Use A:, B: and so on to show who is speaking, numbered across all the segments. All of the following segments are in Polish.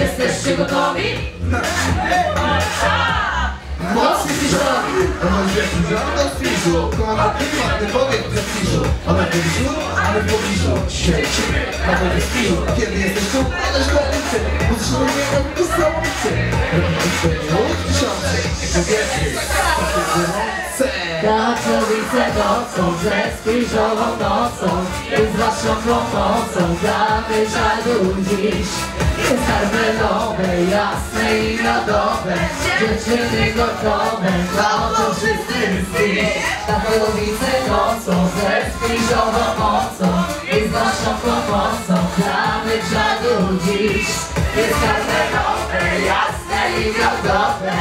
A: Jesteście gotowi? Mocny
B: Ona wielki żart z piżu Kochana prywatny powiek prestiżu Ona w pobliżu, a my w pobliżu Świecimy, na wodzie piżu Kiedy jesteś tu, ależ granicy Muzyczną wiedzą to samoucy Robimy minut tysiące Kobiety, takie gorące
A: Katowice nocą, ze spiżową nocą I z waszą pomocą dziś Jest karmelowe, jasne i miodowe Dziewczyny gotowe, na to wszyscy zbić Katowice nocą, ze spiżową mocą. I z waszą pomocą gramy żalu dziś. Jest karmelowe, jasne i miodowe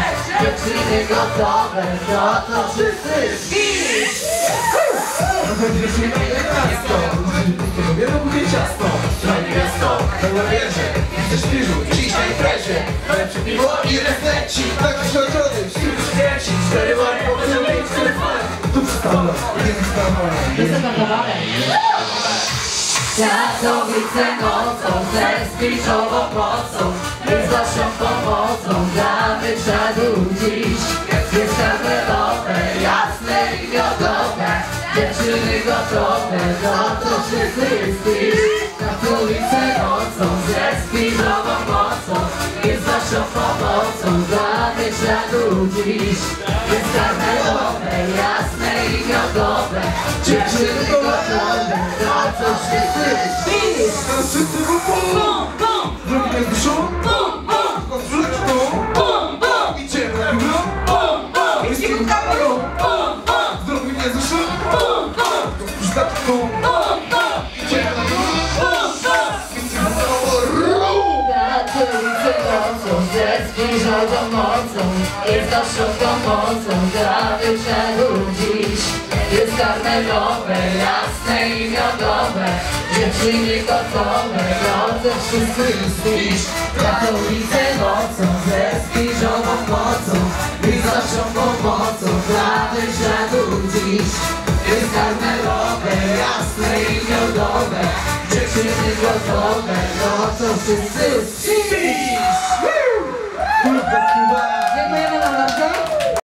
A: Dziewczyny gotowe, no to wszyscy zbić
B: Będziesz mi miasto. Tylko wielu mówię ciasto Fajne miasto, Piwo i refleci Tak wśród śmierci Cztery wary, powiedzą mieć telefon Tu przystanę, jeden stanę
A: Jestem zadowolony. Katowice nocą, ze spiżową mocą z waszą pomocą gramy czadu dziś. Jest karmelowe, jasne i miodowe Dziewczyny gotowe, no to wszyscy spisz Katowice pomocą gramy czadu dziś Jest karmelowe, jasne i miodowe Dziewczyny gotowe, no to wszyscy
B: Teraz wszyscy
A: nocą, ze zbliżoną mocą I z naszą pomocą gramy czego dziś Jest karmelowe, jasne i miodowe Dziewczyny gotowe, to wszyscy spisz Katowice nocą, ze zbliżoną mocą z naszą pomocą gramy czego dziś Jest karmelowe, jasne i miodowe Dziewczyny gotowe, no to wszyscy
B: は全
A: 部山が